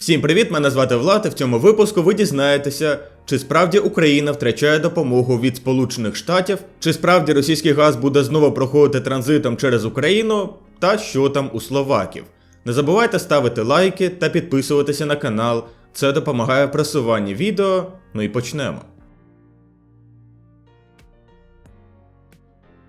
Всім привіт! Мене звати Влад. і В цьому випуску ви дізнаєтеся, чи справді Україна втрачає допомогу від Сполучених Штатів, чи справді російський газ буде знову проходити транзитом через Україну, та що там у словаків. Не забувайте ставити лайки та підписуватися на канал. Це допомагає в просуванні відео. Ну і почнемо.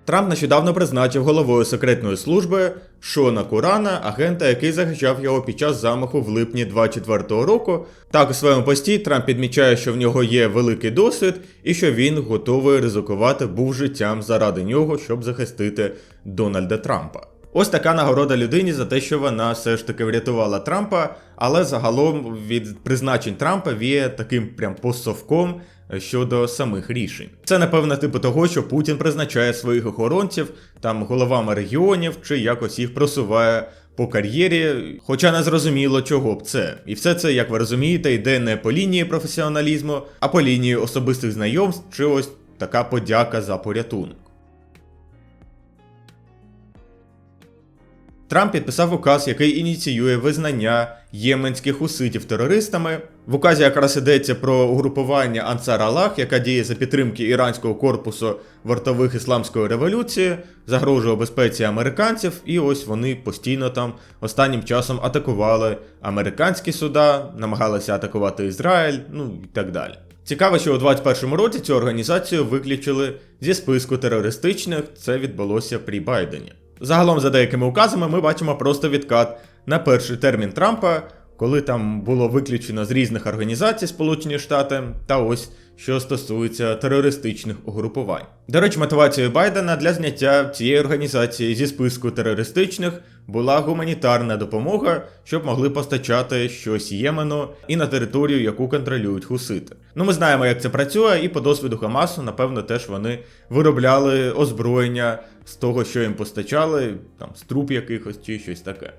Трамп нещодавно призначив головою секретної служби Шона Курана, агента, який захищав його під час замаху в липні 24-го року. Так у своєму пості Трамп підмічає, що в нього є великий досвід і що він готовий ризикувати був життям заради нього, щоб захистити Дональда Трампа. Ось така нагорода людині за те, що вона все ж таки врятувала Трампа, але загалом від призначень Трампа віє таким прям постсовком щодо самих рішень. Це напевно типу того, що Путін призначає своїх охоронців там головами регіонів чи якось їх просуває. По кар'єрі, хоча не зрозуміло, чого б це. І все це, як ви розумієте, йде не по лінії професіоналізму, а по лінії особистих знайомств чи ось така подяка за порятунок. Трамп підписав указ, який ініціює визнання єменських хуситів терористами. В указі якраз йдеться про угрупування Ансар Аллах, яка діє за підтримки іранського корпусу вартових ісламської революції, загрожує безпеці американців, і ось вони постійно там останнім часом атакували американські суда, намагалися атакувати Ізраїль, ну і так далі. Цікаво, що у 2021 році цю організацію виключили зі списку терористичних. Це відбулося при Байдені. Загалом, за деякими указами, ми бачимо просто відкат на перший термін Трампа, коли там було виключено з різних організацій Сполучені Штати, та ось що стосується терористичних угрупувань. До речі, мотивацією Байдена для зняття цієї організації зі списку терористичних була гуманітарна допомога, щоб могли постачати щось Ємену і на територію, яку контролюють хусити. Ну, ми знаємо, як це працює, і по досвіду Хамасу, напевно, теж вони виробляли озброєння з того, що їм постачали, там з труп якихось чи щось таке.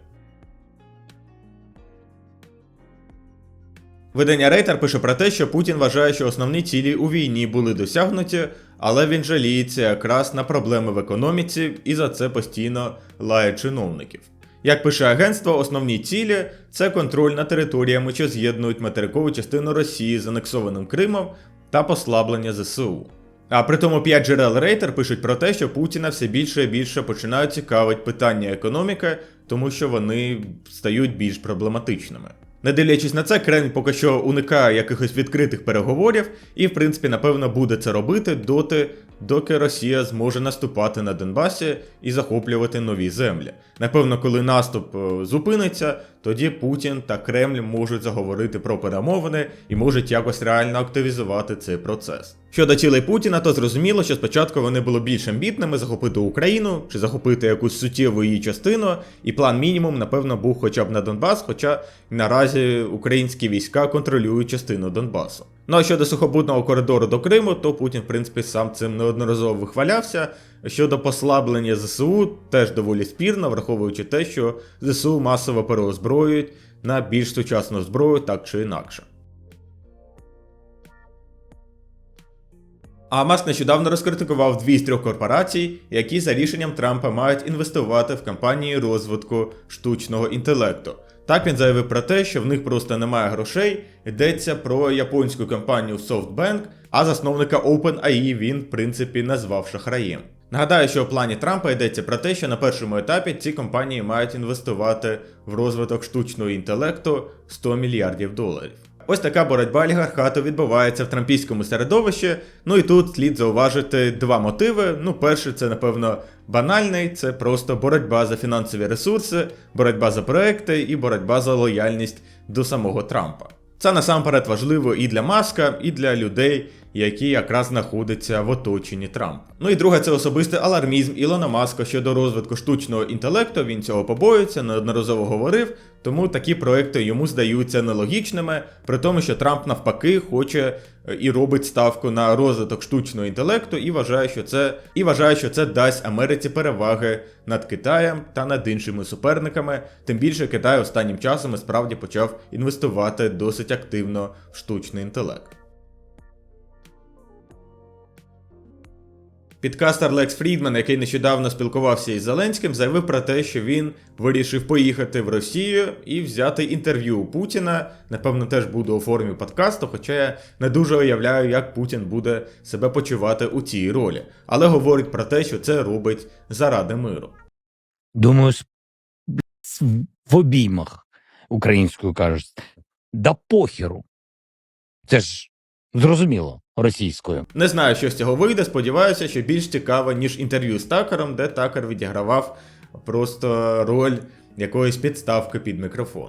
Видання Рейтер пише про те, що Путін вважає, що основні цілі у війні були досягнуті, але він жаліється якраз на проблеми в економіці і за це постійно лає чиновників. Як пише агентство, основні цілі це контроль над територіями, що з'єднують материкову частину Росії з анексованим Кримом та послаблення ЗСУ. А при тому 5 джерел Рейтер пишуть про те, що Путіна все більше і більше починають цікавить питання економіки, тому що вони стають більш проблематичними. Не дивлячись на це, Кремль поки що уникає якихось відкритих переговорів, і, в принципі, напевно, буде це робити доти, доки Росія зможе наступати на Донбасі і захоплювати нові землі. Напевно, коли наступ е, зупиниться, тоді Путін та Кремль можуть заговорити про перемовини і можуть якось реально активізувати цей процес. Щодо цілей Путіна, то зрозуміло, що спочатку вони були більш амбітними захопити Україну чи захопити якусь суттєву її частину, і план мінімум, напевно, був хоча б на Донбас, хоча наразі українські війська контролюють частину Донбасу. Ну а щодо сухопутного коридору до Криму, то Путін, в принципі, сам цим неодноразово вихвалявся. Щодо послаблення ЗСУ, теж доволі спірно, враховуючи те, що ЗСУ масово переозброюють на більш сучасну зброю, так чи інакше. А Маск нещодавно розкритикував дві з трьох корпорацій, які за рішенням Трампа мають інвестувати в кампанії розвитку штучного інтелекту. Так він заявив про те, що в них просто немає грошей. Йдеться про японську компанію SoftBank, а засновника OpenAI він, в принципі, назвав шахраєм. Нагадаю, що у плані Трампа йдеться про те, що на першому етапі ці компанії мають інвестувати в розвиток штучного інтелекту 100 мільярдів доларів. Ось така боротьба олігархату відбувається в трампійському середовищі. Ну і тут слід зауважити два мотиви. Ну, перший, це, напевно, банальний, це просто боротьба за фінансові ресурси, боротьба за проекти і боротьба за лояльність до самого Трампа. Це насамперед важливо і для Маска, і для людей, які якраз знаходяться в оточенні Трампа. Ну і друге, це особистий алармізм Ілона Маска щодо розвитку штучного інтелекту. Він цього побоюється, неодноразово говорив, тому такі проекти йому здаються нелогічними, при тому, що Трамп навпаки хоче е, і робить ставку на розвиток штучного інтелекту, і вважає, що це і вважає, що це дасть Америці переваги над Китаєм та над іншими суперниками. Тим більше Китай останнім часом і справді почав інвестувати досить активно в штучний інтелект. Підкастер Лекс Фрідман, який нещодавно спілкувався із Зеленським, заявив про те, що він вирішив поїхати в Росію і взяти інтерв'ю у Путіна. Напевно, теж буде у формі подкасту, хоча я не дуже уявляю, як Путін буде себе почувати у цій ролі. Але говорить про те, що це робить заради миру. Думаю, в обіймах українською кажуть. Да похеру. Це ж зрозуміло російською. Не знаю, що з цього вийде. Сподіваюся, що більш цікаво, ніж інтерв'ю з Такером, де Такер відігравав просто роль якоїсь підставки під мікрофон.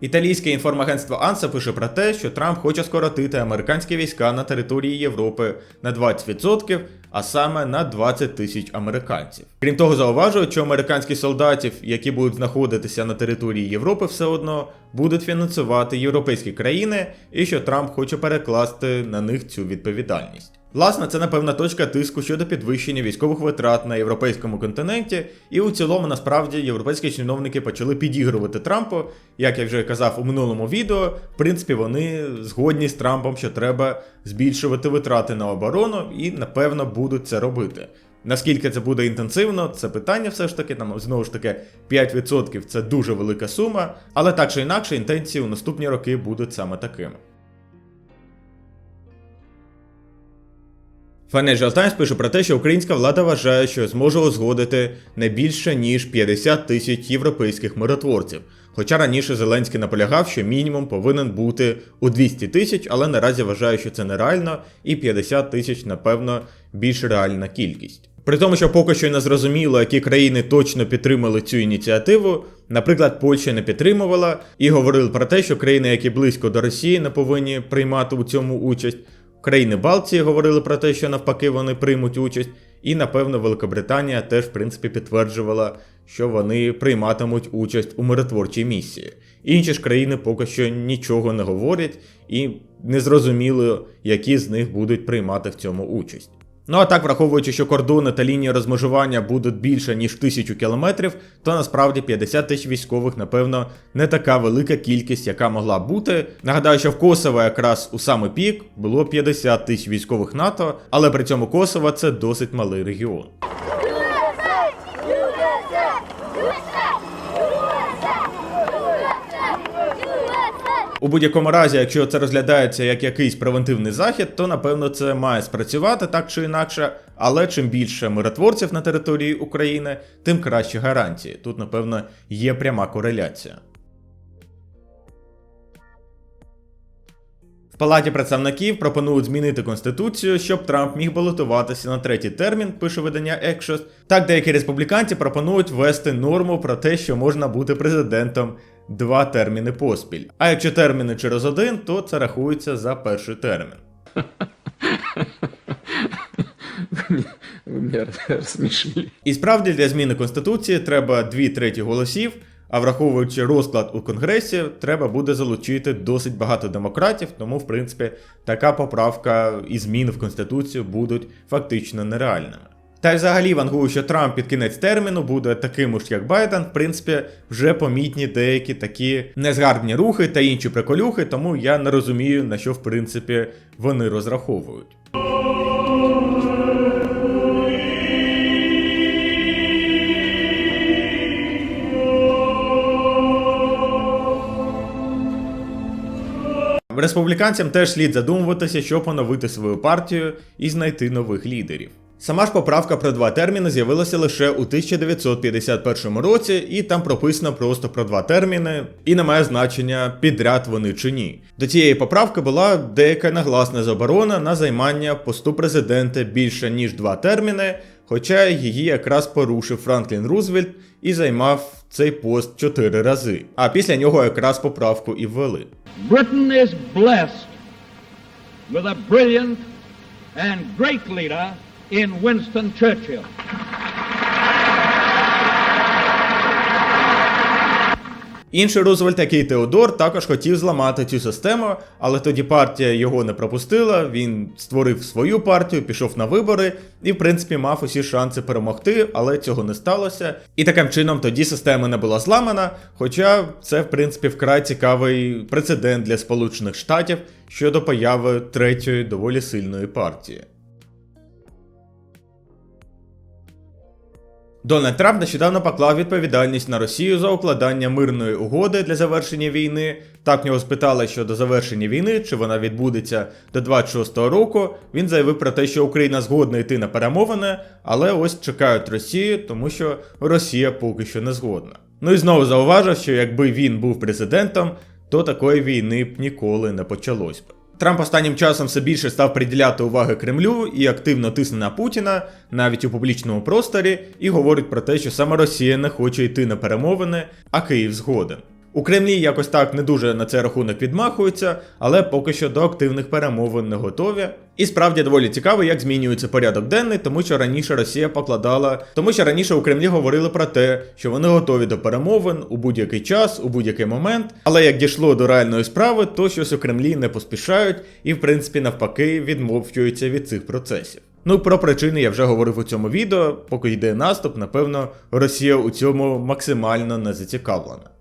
Італійське інформагентство Анса пише про те, що Трамп хоче скоротити американські війська на території Європи на 20%, а саме на 20 тисяч американців. Крім того, зауважують, що американських солдатів, які будуть знаходитися на території Європи, все одно будуть фінансувати європейські країни, і що Трамп хоче перекласти на них цю відповідальність. Власне, це напевна точка тиску щодо підвищення військових витрат на європейському континенті, і у цілому насправді європейські чиновники почали підігрувати Трампу. Як я вже казав у минулому відео, в принципі, вони згодні з Трампом, що треба збільшувати витрати на оборону, і напевно будуть це робити. Наскільки це буде інтенсивно, це питання все ж таки, там знову ж таки 5% це дуже велика сума, але так чи інакше інтенції у наступні роки будуть саме такими. Financial Times пише про те, що українська влада вважає, що зможе узгодити не більше ніж 50 тисяч європейських миротворців. Хоча раніше Зеленський наполягав, що мінімум повинен бути у 200 тисяч, але наразі вважає, що це нереально, і 50 тисяч, напевно, більш реальна кількість. При тому, що поки що не зрозуміло, які країни точно підтримали цю ініціативу. Наприклад, Польща не підтримувала і говорили про те, що країни, які близько до Росії, не повинні приймати у цьому участь. Країни Балтії говорили про те, що навпаки вони приймуть участь, і напевно Великобританія теж в принципі підтверджувала, що вони прийматимуть участь у миротворчій місії. Інші ж країни поки що нічого не говорять, і незрозуміло, які з них будуть приймати в цьому участь. Ну а так, враховуючи, що кордони та лінії розмежування будуть більше ніж тисячу кілометрів, то насправді 50 тисяч військових, напевно, не така велика кількість, яка могла бути. Нагадаю, що в Косово якраз у самий пік було 50 тисяч військових НАТО, але при цьому Косово це досить малий регіон. У будь-якому разі, якщо це розглядається як якийсь превентивний захід, то напевно це має спрацювати так чи інакше. Але чим більше миротворців на території України, тим кращі гарантії. Тут, напевно, є пряма кореляція. В Палаті представників пропонують змінити конституцію, щоб Трамп міг балотуватися на третій термін, пише видання Axios. Так деякі республіканці пропонують ввести норму про те, що можна бути президентом два терміни поспіль. А якщо терміни через один, то це рахується за перший термін. І справді для зміни конституції треба дві треті голосів. А враховуючи розклад у Конгресі, треба буде залучити досить багато демократів, тому, в принципі, така поправка і зміни в Конституцію будуть фактично нереальними. Та й взагалі вангую, що Трамп під кінець терміну буде таким ж, як Байден, в принципі, вже помітні деякі такі незгарні рухи та інші приколюхи, тому я не розумію, на що в принципі вони розраховують. Республіканцям теж слід задумуватися, щоб поновити свою партію і знайти нових лідерів. Сама ж поправка про два терміни з'явилася лише у 1951 році, і там прописано просто про два терміни, і не має значення, підряд вони чи ні. До цієї поправки була деяка нагласна заборона на займання посту президента більше ніж два терміни, хоча її якраз порушив Франклін Рузвельт і займав цей пост чотири рази. А після нього якраз поправку і ввели. Britain is blessed with a brilliant and great leader in Winston Churchill. Інший Рузвельт, який Теодор, також хотів зламати цю систему, але тоді партія його не пропустила. Він створив свою партію, пішов на вибори і, в принципі, мав усі шанси перемогти, але цього не сталося. І таким чином тоді система не була зламана. Хоча це, в принципі, вкрай цікавий прецедент для Сполучених Штатів щодо появи третьої доволі сильної партії. Дональд Трамп нещодавно поклав відповідальність на Росію за укладання мирної угоди для завершення війни. Так в нього спитали щодо завершення війни, чи вона відбудеться до 26-го року. Він заявив про те, що Україна згодна йти на перемовини, але ось чекають Росію, тому що Росія поки що не згодна. Ну і знову зауважив, що якби він був президентом, то такої війни б ніколи не почалось би. Трамп останнім часом все більше став приділяти уваги Кремлю і активно тисне на Путіна, навіть у публічному просторі, і говорить про те, що саме Росія не хоче йти на перемовини, а Київ згоден. У Кремлі якось так не дуже на цей рахунок відмахуються, але поки що до активних перемовин не готові. І справді доволі цікаво, як змінюється порядок денний, тому що раніше Росія покладала, тому що раніше у Кремлі говорили про те, що вони готові до перемовин у будь-який час, у будь-який момент. Але як дійшло до реальної справи, то щось у Кремлі не поспішають і, в принципі, навпаки, відмовчуються від цих процесів. Ну, про причини я вже говорив у цьому відео. Поки йде наступ, напевно, Росія у цьому максимально не зацікавлена.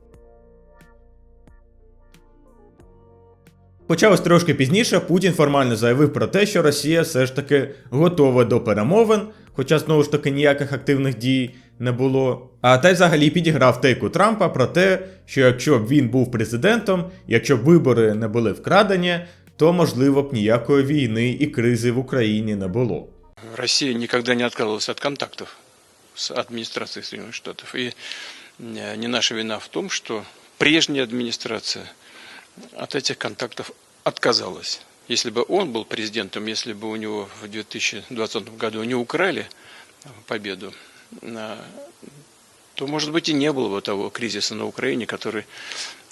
Хоча ось трошки пізніше Путін формально заявив про те, що Росія все ж таки готова до перемовин, хоча знову ж таки ніяких активних дій не було. А та й взагалі підіграв тейку Трампа про те, що якщо б він був президентом, якщо б вибори не були вкрадені, то можливо б ніякої війни і кризи в Україні не було. Россия никогда не отказывалась от контактов с администрацией Соединенных Штатов. И э, не наша вина в том, что прежняя администрация от этих контактов отказалась. Если бы он был президентом, если бы у него в 2020 году не украли победу, а, то, может быть, и не было бы того кризиса на Украине, который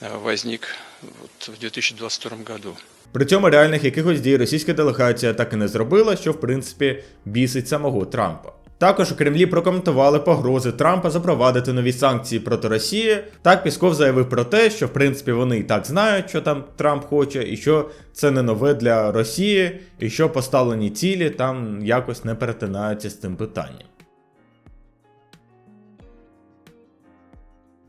э, возник вот в 2022 году. При цьому реальних якихось дій російська делегація так і не зробила, що в принципі бісить самого Трампа. Також у Кремлі прокоментували погрози Трампа запровадити нові санкції проти Росії. Так Пісков заявив про те, що в принципі вони і так знають, що там Трамп хоче, і що це не нове для Росії, і що поставлені цілі там якось не перетинаються з цим питанням.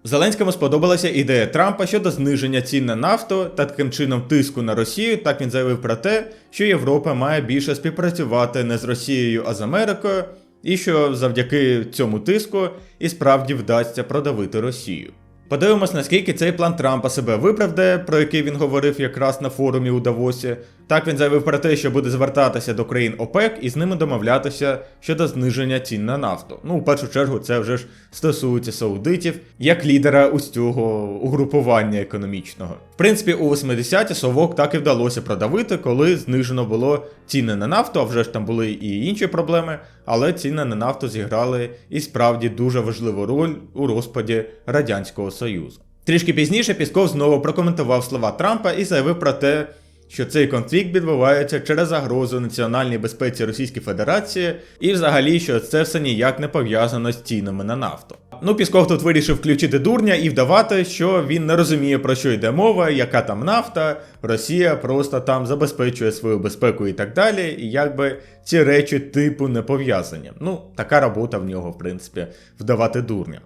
Зеленському сподобалася ідея Трампа щодо зниження цін на нафту та таким чином тиску на Росію. Так він заявив про те, що Європа має більше співпрацювати не з Росією, а з Америкою, і що завдяки цьому тиску і справді вдасться продавити Росію. Подивимось, наскільки цей план Трампа себе виправдає, про який він говорив якраз на форумі у Давосі. Так він заявив про те, що буде звертатися до країн ОПЕК і з ними домовлятися щодо зниження цін на нафту. Ну, в першу чергу, це вже ж стосується саудитів як лідера ось цього угрупування економічного. В принципі, у 80-ті совок так і вдалося продавити, коли знижено було ціни на нафту, а вже ж там були і інші проблеми, але ціни на нафту зіграли і справді дуже важливу роль у розпаді Радянського Союзу. Трішки пізніше Пісков знову прокоментував слова Трампа і заявив про те, що цей конфлікт відбувається через загрозу національній безпеці Російської Федерації, і взагалі, що це все ніяк не пов'язано з цінами на нафту. Ну, Пісков тут вирішив включити дурня і вдавати, що він не розуміє про що йде мова, яка там нафта, Росія просто там забезпечує свою безпеку і так далі, і якби ці речі типу не пов'язані. Ну, така робота в нього, в принципі, вдавати дурня.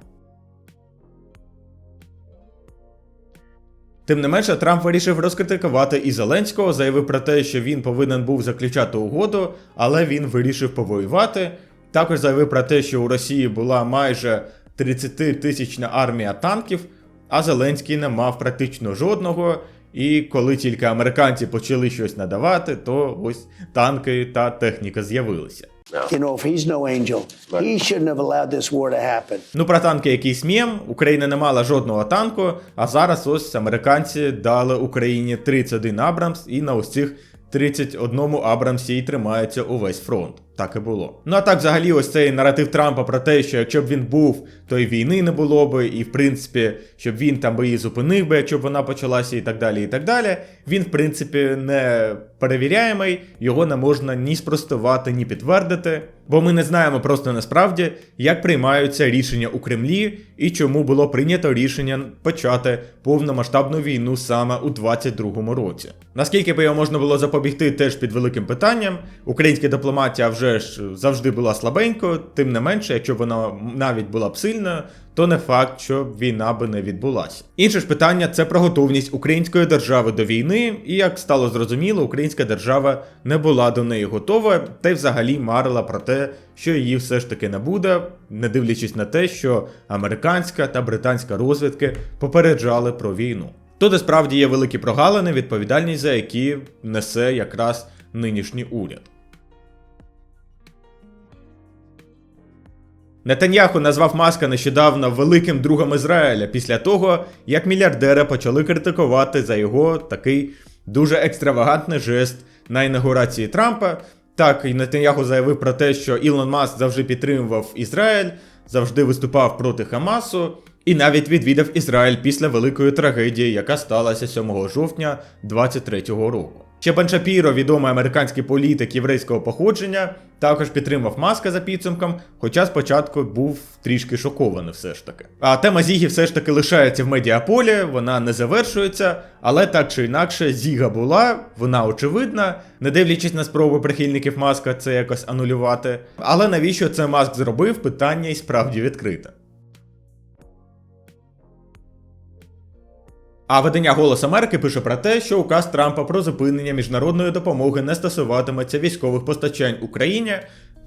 Тим не менше, Трамп вирішив розкритикувати і Зеленського, заявив про те, що він повинен був заключати угоду, але він вирішив повоювати. Також заявив про те, що у Росії була майже 30-тисячна армія танків, а Зеленський не мав практично жодного. І коли тільки американці почали щось надавати, то ось танки та техніка з'явилися. You know, if he's no angel, he shouldn't have allowed this war to happen. Ну, про танки якийсь мєм. Україна не мала жодного танку, а зараз ось американці дали Україні 31 Абрамс, і на ось цих 31 Абрамсі і тримається увесь фронт. Так і було. Ну а так, взагалі, ось цей наратив Трампа про те, що якщо б він був, то й війни не було би, і в принципі, щоб він там би її зупинив би, якщо б вона почалася, і так далі. І так далі. Він, в принципі, не перевіряємий, його не можна ні спростувати, ні підтвердити. Бо ми не знаємо просто насправді, як приймаються рішення у Кремлі і чому було прийнято рішення почати повномасштабну війну саме у 22-му році. Наскільки би його можна було запобігти, теж під великим питанням. Українська дипломатія вже ж завжди була слабенькою, тим не менше, якщо вона навіть була б сильною, то не факт, що війна би не відбулася. Інше ж питання це про готовність української держави до війни, і як стало зрозуміло, українська держава не була до неї готова, та й взагалі марила про те, що її все ж таки не буде, не дивлячись на те, що американська та британська розвідки попереджали про війну. Тут і справді є великі прогалини, відповідальність за які несе якраз нинішній уряд. Нетаньяху назвав Маска нещодавно великим другом Ізраїля після того, як мільярдери почали критикувати за його такий дуже екстравагантний жест на інаугурації Трампа. Так, і Нетаньяху заявив про те, що Ілон Маск завжди підтримував Ізраїль, завжди виступав проти Хамасу, і навіть відвідав Ізраїль після великої трагедії, яка сталася 7 жовтня 23-го року. Бен Шапіро, відомий американський політик єврейського походження, також підтримав маска за підсумком, хоча спочатку був трішки шокований все ж таки. А тема Зіги все ж таки лишається в медіаполі, вона не завершується, але так чи інакше, Зіга була, вона очевидна, не дивлячись на спроби прихильників маска це якось анулювати. Але навіщо це маск зробив, питання і справді відкрите. А видання Голос Америки пише про те, що указ Трампа про зупинення міжнародної допомоги не стосуватиметься військових постачань Україні.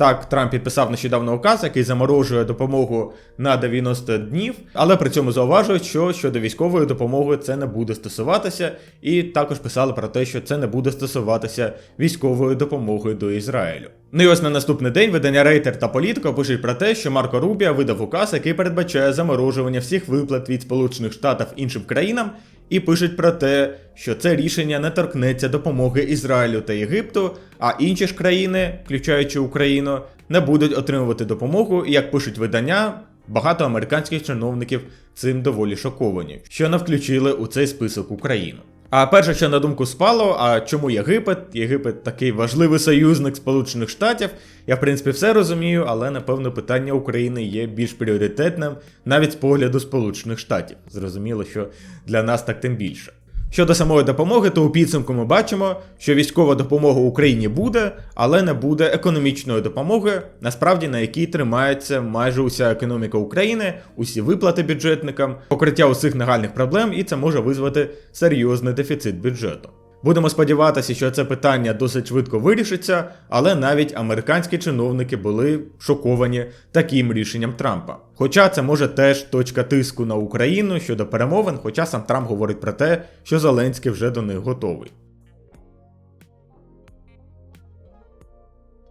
Так, Трамп підписав нещодавно указ, який заморожує допомогу на 90 днів, але при цьому зауважують, що щодо військової допомоги це не буде стосуватися, і також писали про те, що це не буде стосуватися військової допомоги до Ізраїлю. Ну і ось на наступний день видання Рейтер та Політико пишуть про те, що Марко Рубіа видав указ, який передбачає заморожування всіх виплат від Сполучених Штатів іншим країнам, і пишуть про те, що це рішення не торкнеться допомоги Ізраїлю та Єгипту, а інші ж країни, включаючи Україну, не будуть отримувати допомогу, і як пишуть видання. Багато американських чиновників цим доволі шоковані, що не включили у цей список Україну. А перше, що на думку спало, а чому Єгипет? Єгипет такий важливий союзник Сполучених Штатів. Я в принципі все розумію, але напевно питання України є більш пріоритетним навіть з погляду Сполучених Штатів. Зрозуміло, що для нас так тим більше. Щодо самої допомоги, то у підсумку ми бачимо, що військова допомога Україні буде, але не буде економічної допомоги, насправді на якій тримається майже уся економіка України, усі виплати бюджетникам, покриття усіх нагальних проблем, і це може визвати серйозний дефіцит бюджету. Будемо сподіватися, що це питання досить швидко вирішиться, але навіть американські чиновники були шоковані таким рішенням Трампа. Хоча це може теж точка тиску на Україну щодо перемовин, хоча сам Трамп говорить про те, що Зеленський вже до них готовий.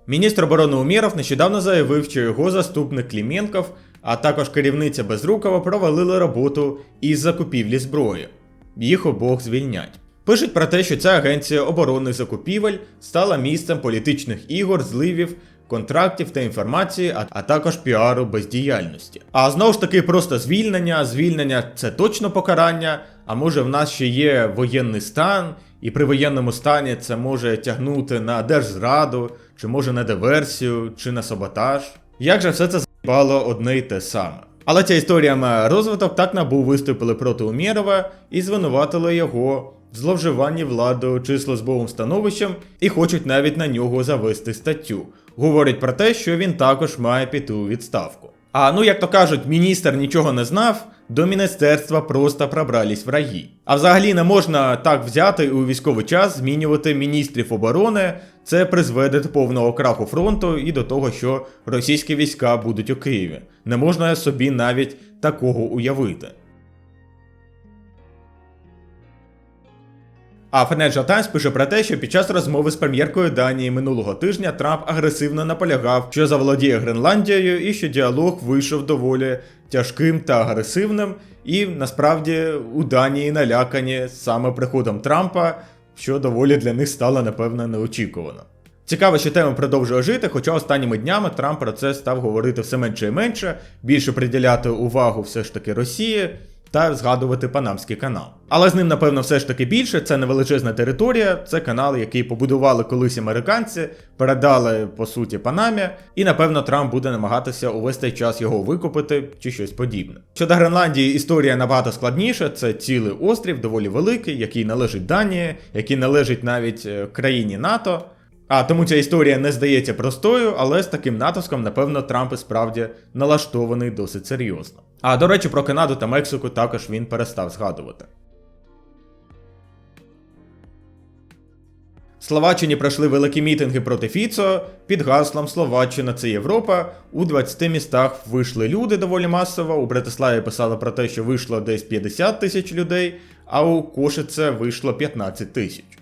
Міністр оборони Умєров нещодавно заявив, що його заступник Кліменков, а також керівниця Безрукова провалили роботу із закупівлі зброї. Їх обох звільнять. Пишуть про те, що ця агенція оборонних закупівель стала місцем політичних ігор, зливів, контрактів та інформації, а, а також піару бездіяльності. А знову ж таки, просто звільнення. Звільнення це точно покарання. А може в нас ще є воєнний стан, і при воєнному стані це може тягнути на держзраду, чи може на диверсію, чи на саботаж. Як же все це заїбало одне й те саме? Але ця історія має розвиток, так набу виступили проти Умєрова і звинуватили його зловживанні владою чи службовим становищем і хочуть навіть на нього завести статтю. Говорять про те, що він також має піти у відставку. А ну як то кажуть, міністр нічого не знав, до міністерства просто пробрались враги. А взагалі не можна так взяти і у військовий час змінювати міністрів оборони. Це призведе до повного краху фронту і до того, що російські війська будуть у Києві. Не можна собі навіть такого уявити. А Financial Times пише про те, що під час розмови з прем'єркою Данії минулого тижня Трамп агресивно наполягав, що заволодіє Гренландією, і що діалог вийшов доволі тяжким та агресивним. І насправді у Данії налякані саме приходом Трампа, що доволі для них стало напевно неочікувано. Цікаво, що тема продовжує жити, хоча останніми днями Трамп про це став говорити все менше і менше, більше приділяти увагу все ж таки Росії та згадувати Панамський канал. Але з ним, напевно, все ж таки більше. Це не величезна територія, це канал, який побудували колись американці, передали по суті Панамі, і напевно Трамп буде намагатися увесь цей час його викупити чи щось подібне. Щодо Гренландії, історія набагато складніша. Це цілий острів, доволі великий, який належить Данії, який належить навіть е, країні НАТО. А тому ця історія не здається простою, але з таким натиском, напевно, Трамп і справді налаштований досить серйозно. А до речі, про Канаду та Мексику також він перестав згадувати. Словаччині пройшли великі мітинги проти Фіцо під гаслом Словаччина це Європа. У 20 містах вийшли люди доволі масово. У Братиславі писали про те, що вийшло десь 50 тисяч людей, а у Кошице вийшло 15 тисяч.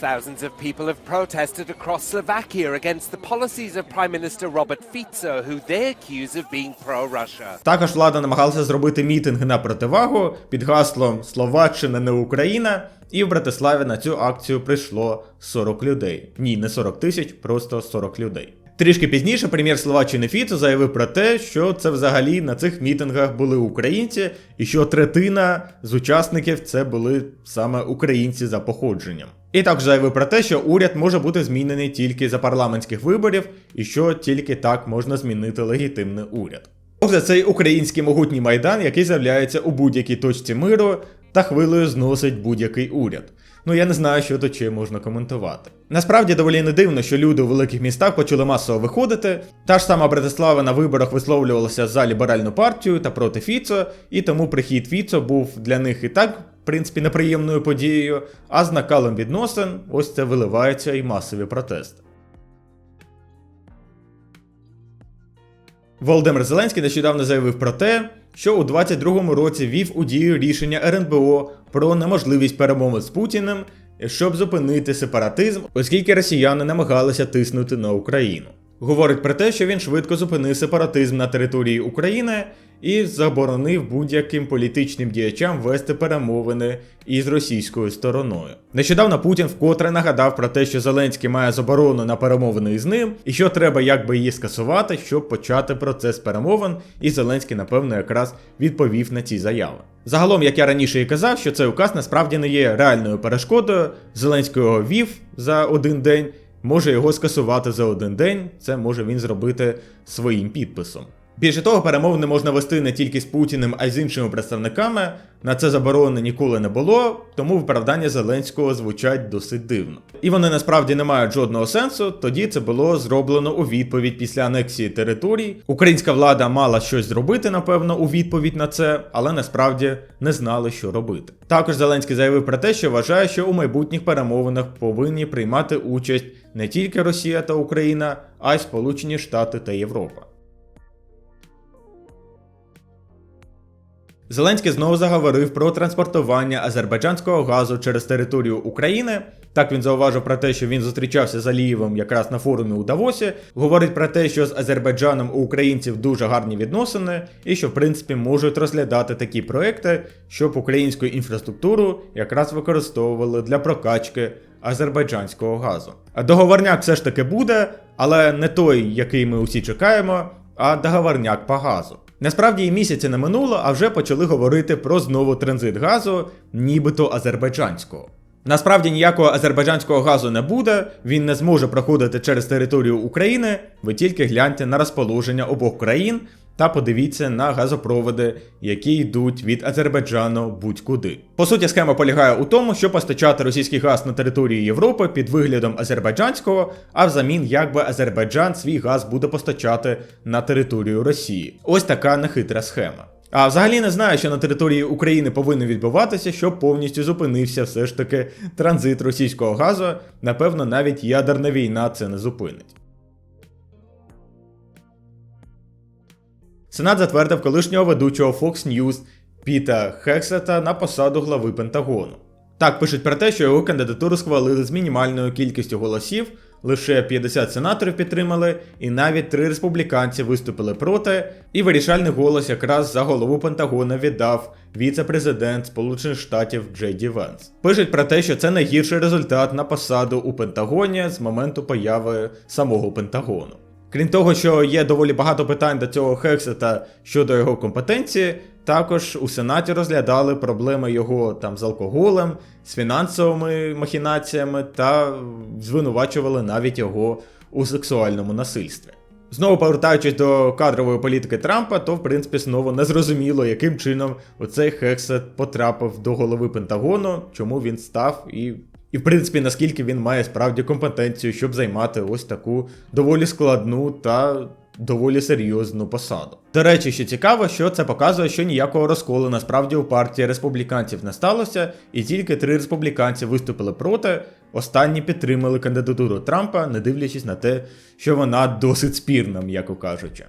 Thousands of people have protested across Slovakia against the policies of Prime Minister Robert Fico, who they accuse of being pro-Russia. Також влада намагалася зробити мітинги на противагу під гаслом Словаччина не Україна. І в Братиславі на цю акцію прийшло 40 людей. Ні, не 40 тисяч, просто 40 людей. Трішки пізніше прем'єр Словаччини Фіцо заявив про те, що це взагалі на цих мітингах були українці, і що третина з учасників це були саме українці за походженням. І також заявив про те, що уряд може бути змінений тільки за парламентських виборів, і що тільки так можна змінити легітимний уряд. Отже, цей український могутній майдан, який з'являється у будь-якій точці миру та хвилею зносить будь-який уряд. Ну я не знаю, що тут ще можна коментувати. Насправді доволі не дивно, що люди у великих містах почали масово виходити. Та ж сама Братислава на виборах висловлювалася за ліберальну партію та проти Фіцо, і тому прихід Фіцо був для них і так, принципі, неприємною подією, а з накалом відносин ось це виливається і масові протести. Володимир Зеленський нещодавно заявив про те, що у 22-му році вів у дію рішення РНБО про неможливість перемовин з Путіним, щоб зупинити сепаратизм, оскільки росіяни намагалися тиснути на Україну. Говорить про те, що він швидко зупинив сепаратизм на території України і заборонив будь-яким політичним діячам вести перемовини із російською стороною. Нещодавно Путін вкотре нагадав про те, що Зеленський має заборону на перемовини із ним, і що треба якби її скасувати, щоб почати процес перемовин, і Зеленський, напевно, якраз відповів на ці заяви. Загалом, як я раніше і казав, що цей указ насправді не є реальною перешкодою. Зеленський його вів за один день, може його скасувати за один день. Це може він зробити своїм підписом. Більше того, перемовини можна вести не тільки з Путіним, а й з іншими представниками. На це заборони ніколи не було, тому виправдання Зеленського звучать досить дивно. І вони насправді не мають жодного сенсу. Тоді це було зроблено у відповідь після анексії територій. Українська влада мала щось зробити, напевно, у відповідь на це, але насправді не знали, що робити. Також Зеленський заявив про те, що вважає, що у майбутніх перемовинах повинні приймати участь не тільки Росія та Україна, а й Сполучені Штати та Європа. Зеленський знову заговорив про транспортування азербайджанського газу через територію України. Так він зауважив про те, що він зустрічався з Алієвим якраз на форумі у Давосі. Говорить про те, що з Азербайджаном у українців дуже гарні відносини, і що в принципі можуть розглядати такі проекти, щоб українську інфраструктуру якраз використовували для прокачки азербайджанського газу. Договорняк все ж таки буде, але не той, який ми усі чекаємо, а договорняк по газу. Насправді і місяці не минуло, а вже почали говорити про знову транзит газу, нібито азербайджанського. Насправді ніякого азербайджанського газу не буде, він не зможе проходити через територію України. Ви тільки гляньте на розположення обох країн та подивіться на газопроводи, які йдуть від Азербайджану будь-куди. По суті, схема полягає у тому, що постачати російський газ на території Європи під виглядом азербайджанського, а взамін якби Азербайджан свій газ буде постачати на територію Росії. Ось така нехитра схема. А взагалі не знаю, що на території України повинно відбуватися, щоб повністю зупинився все ж таки транзит російського газу. Напевно, навіть ядерна війна це не зупинить. Сенат затвердив колишнього ведучого Fox News Піта Хексета на посаду глави Пентагону. Так пишуть про те, що його кандидатуру схвалили з мінімальною кількістю голосів, лише 50 сенаторів підтримали, і навіть три республіканці виступили проти. І вирішальний голос якраз за голову Пентагона віддав віце-президент Сполучених Штатів Джей Ді Венс. Пишуть про те, що це найгірший результат на посаду у Пентагоні з моменту появи самого Пентагону. Крім того, що є доволі багато питань до цього Хексета щодо його компетенції, також у Сенаті розглядали проблеми його там з алкоголем, з фінансовими махінаціями та звинувачували навіть його у сексуальному насильстві. Знову повертаючись до кадрової політики Трампа, то в принципі знову не зрозуміло, яким чином оцей Хексет потрапив до голови Пентагону, чому він став і. І, в принципі, наскільки він має справді компетенцію, щоб займати ось таку доволі складну та доволі серйозну посаду. До речі, що цікаво, що це показує, що ніякого розколу насправді у партії республіканців не сталося, і тільки три республіканці виступили проти. Останні підтримали кандидатуру Трампа, не дивлячись на те, що вона досить спірна, м'яко кажучи.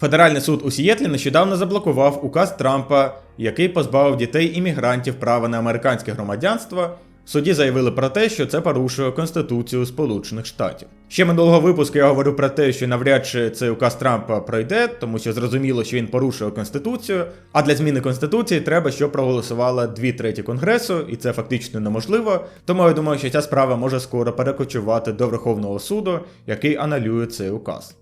Федеральний суд у Сієтлі нещодавно заблокував указ Трампа, який позбавив дітей іммігрантів права на американське громадянство. Суді заявили про те, що це порушує Конституцію Сполучених Штатів. Ще минулого випуску я говорив про те, що навряд чи цей указ Трампа пройде, тому що зрозуміло, що він порушує Конституцію. А для зміни Конституції треба, щоб проголосувало дві треті Конгресу, і це фактично неможливо. Тому я думаю, що ця справа може скоро перекочувати до Верховного суду, який аналює цей указ.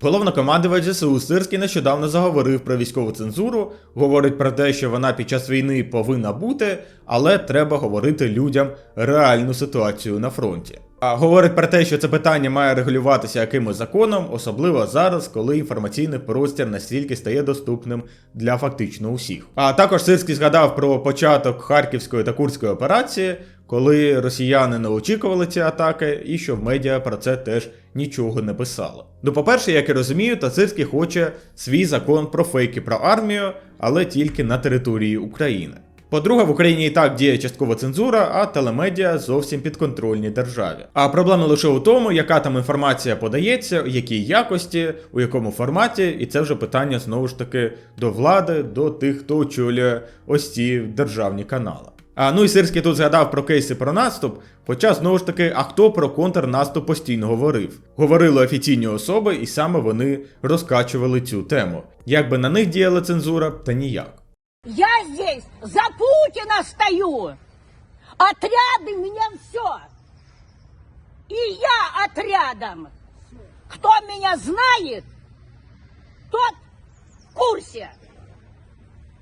Головнокомандувач ЗСУ Сирський нещодавно заговорив про військову цензуру, говорить про те, що вона під час війни повинна бути, але треба говорити людям реальну ситуацію на фронті. А говорить про те, що це питання має регулюватися якимось законом, особливо зараз, коли інформаційний простір настільки стає доступним для фактично усіх. А також Сирський згадав про початок Харківської та Курської операції, коли росіяни не очікували ці атаки, і що в медіа про це теж нічого не писало. Ну, по-перше, як я розумію, Тацирський хоче свій закон про фейки про армію, але тільки на території України. По-друге, в Україні і так діє часткова цензура, а телемедіа зовсім підконтрольні державі. А проблема лише у тому, яка там інформація подається, у якій якості, у якому форматі, і це вже питання знову ж таки до влади, до тих, хто очолює ось ці державні канали. А ну і Сирський тут згадав про кейси про наступ. Хоча знову ж таки, а хто про контрнаступ постійно говорив? Говорили офіційні особи, і саме вони розкачували цю тему. Як би на них діяла цензура, та ніяк. Я здесь за Путина стою. Отряды меня все. И я отрядом. Кто меня знает, тот в курсе.